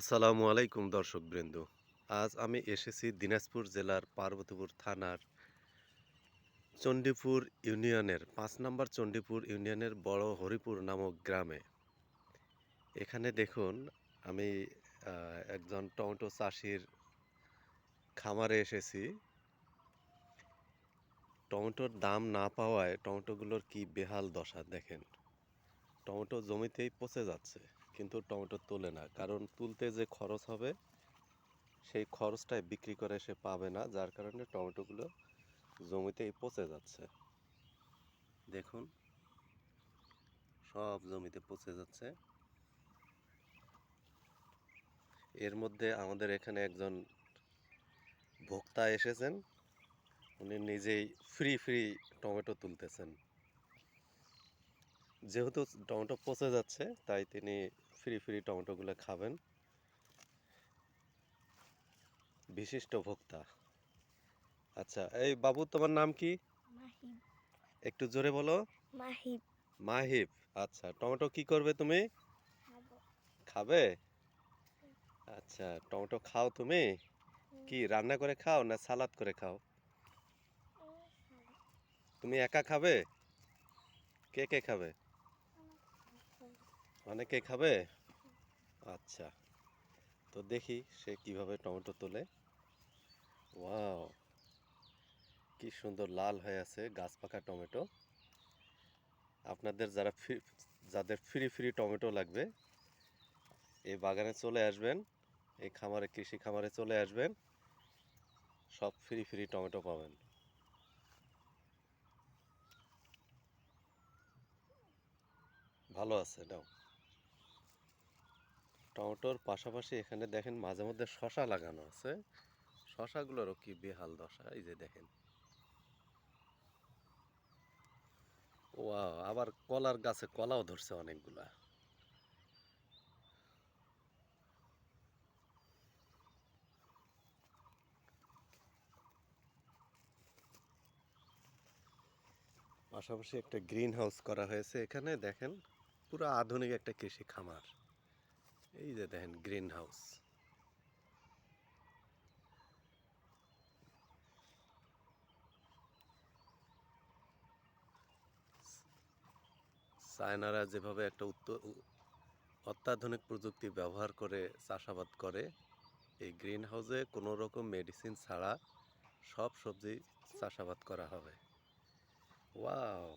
আসসালামু আলাইকুম দর্শকবৃন্দ। আজ আমি এসেছি দিনাজপুর জেলার পার্বতীপুর থানার চণ্ডীপুর ইউনিয়নের, পাঁচ নম্বর চণ্ডীপুর ইউনিয়নের বড় হরিপুর নামক গ্রামে। এখানে দেখুন, আমি একজন টমেটো চাষির খামারে এসেছি। টমেটোর দাম না পাওয়ায় টমেটোগুলোর কি বেহাল দশা দেখেন। টমেটো জমিতেই পচে যাচ্ছে। কিন্তু টমেটো তোলে না। কারণ তুলতে যে খরচ হবে, সেই খরচটাই বিক্রি করে সে পাবে না, যার কারণে টমেটোগুলো জমিতেই পচে যাচ্ছে। দেখুন, সব জমিতে পচে যাচ্ছে। এর মধ্যে আমাদের এখানে একজন ভোক্তা এসেছেন। উনি নিজেই ফ্রি ফ্রি টমেটো তুলতেছেন। যেহেতু টমেটো পচে যাচ্ছে তাই তিনি ফ্রি ফ্রি টমেটোগুলো খাবেন। বিশিষ্ট ভোক্তা। আচ্ছা এই বাবু তোমার নাম কি? একটু জোরে বলো। মাহিব। মাহিব আচ্ছা টমেটো কি করবে তুমি? খাবে। আচ্ছা টমেটো খাও তুমি? কি রান্না করে খাও না সালাদ করে খাও? তুমি একা খাবে? কে কে খাবে? অনেকে খাবে? আচ্ছা। তো দেখি সে কীভাবে টমেটো তোলে। ওয়াও। কি সুন্দর লাল হয়ে আছে গাছ পাকা টমেটো। আপনাদের যারা ফ্রি, যাদের ফ্রি ফ্রি টমেটো লাগবে, এই বাগানে চলে আসবেন, এই খামারে, কৃষি খামারে চলে আসবেন, সব ফ্রি ফ্রি টমেটো পাবেন। ভালো আছে, নাও। টমেটোর পাশাপাশি এখানে দেখেন মাঝে মধ্যে শশা লাগানো আছে। শশাগুলোরও কি বেহাল দশা, এই যে দেখেন। ও আবার কলার গাছে কলাও ধরছে অনেকগুলা। পাশাপাশি একটা গ্রিন হাউস করা হয়েছে এখানে, দেখেন। পুরো আধুনিক একটা কৃষি খামার। এই যে দেখেন গ্রিন হাউস চায়নারা যেভাবে একটা উত্ত- উ- অত্যাধুনিক প্রযুক্তি ব্যবহার করে চাষাবাদ করে, এই গ্রিন হাউসে কোনো রকম মেডিসিন ছাড়া সব সবজি চাষাবাদ করা হবে। ওয়াও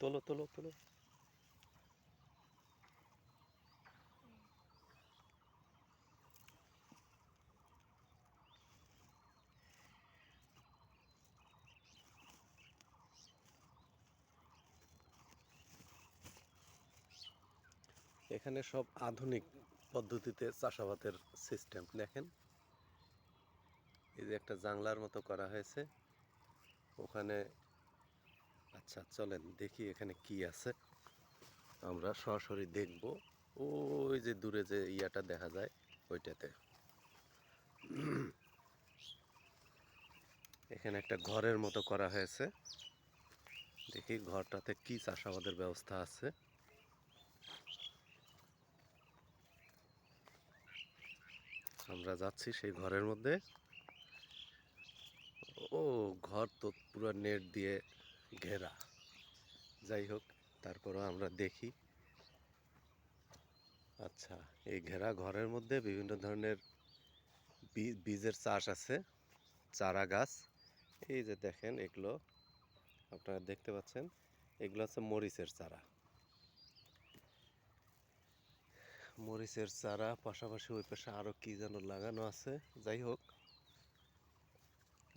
তোলো তোলো তোলো। এখানে সব আধুনিক পদ্ধতিতে চাষাবাদের সিস্টেম দেখেন, এই যে একটা জাংলার মতো করা হয়েছে। ওখানে আচ্ছা চলেন দেখি এখানে কি আছে। আমরা সরাসরি দেখব। ওই যে দূরে যে ইয়াটা দেখা যায়, ওইটাতে। এখানে একটা ঘরের মতো করা হয়েছে। দেখি ঘরটাতে কি চাষাবাদের ব্যবস্থা আছে। আমরা যাচ্ছি সেই ঘরের মধ্যে। ও, ঘর তো পুরো নেট দিয়ে ঘেরা। যাই হোক, তারপরও আমরা দেখি। আচ্ছা এই ঘেরা ঘরের মধ্যে বিভিন্ন ধরনের বীজের চাষ আছে, চারা গাছ। এই যে দেখেন, এগুলো আপনারা দেখতে পাচ্ছেন, এগুলো হচ্ছে মরিচের চারা। মরিচের চারা, পাশাপাশি ওই পাশে আরও কি যেন লাগানো আছে। যাই হোক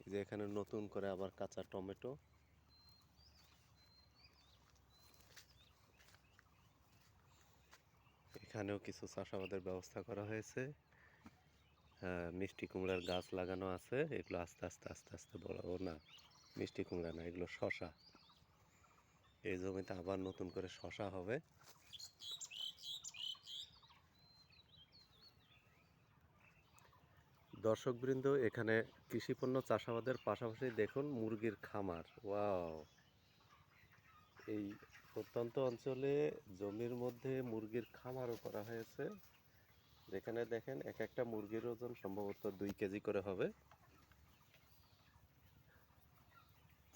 যে এখানে নতুন করে আবার কাঁচা টমেটো। এখানেও কিছু চাষাবাদের ব্যবস্থা করা হয়েছে। হ্যাঁ মিষ্টি কুমড়ার গাছ লাগানো আছে। এগুলো আস্তে আস্তে আস্তে আস্তে বড় না, মিষ্টি কুমড়া না, এগুলো শশা। এই জমিতে আবার নতুন করে শশা হবে। দর্শকবৃন্দ, এখানে কৃষিপণ্য চাষাবাদের পাশাপাশি দেখুন মুরগির খামার। ওয়াও! এই প্রত্যন্ত অঞ্চলে জমির মধ্যে মুরগির খামারও করা হয়েছে। যেখানে দেখেন এক একটা মুরগির ওজন সম্ভবত দুই কেজি করে হবে।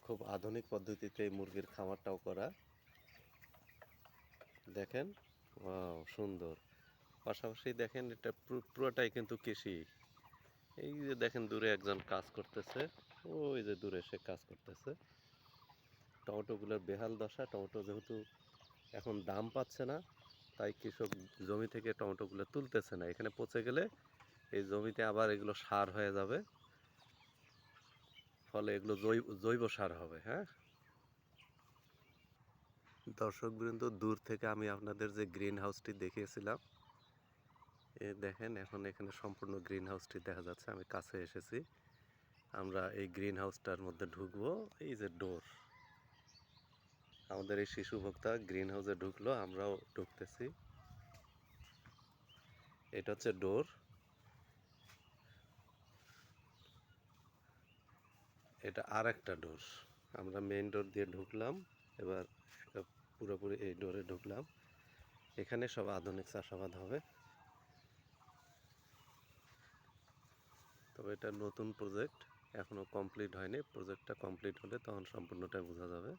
খুব আধুনিক পদ্ধতিতে এই মুরগির খামারটাও করা। দেখেন সুন্দর। পাশাপাশি দেখেন এটা পুরোটাই কিন্তু কৃষি। এই যে দেখেন দূরে একজন কাজ করতেছে, ওই যে দূরে সে কাজ করতেছে। টমেটোগুলোর বেহাল দশা। টমেটো যেহেতু এখন দাম পাচ্ছে না, তাই কৃষক জমি থেকে টমেটোগুলো তুলতেছে না। এখানে পচে গেলে এই জমিতে আবার এগুলো সার হয়ে যাবে। ফলে এগুলো জৈব জৈব সার হবে হ্যাঁ? দর্শক দর্শকবৃন্দ দূর থেকে আমি আপনাদের যে গ্রিন হাউসটি দেখিয়েছিলাম, এ দেখেন এখন এখানে সম্পূর্ণ গ্রিন হাউসটি দেখা যাচ্ছে। আমি কাছে এসেছি। আমরা এই গ্রিন হাউসটার মধ্যে ঢুকবো। এই যে ডোর। আমাদের এই শিশু ভোক্তা গ্রিন হাউসে ঢুকলো, আমরাও ঢুকতেছি। এটা হচ্ছে ডোর। এটা আর একটা ডোর। আমরা মেইন ডোর দিয়ে ঢুকলাম, এবার পুরোপুরি এই ডোরে ঢুকলাম। এখানে সব আধুনিক চাষাবাদ হবে। তবে এটা নতুন প্রজেক্ট, এখনও কমপ্লিট হয়নি। প্রজেক্টটা কমপ্লিট হলে তখন সম্পূর্ণটাই বোঝা যাবে।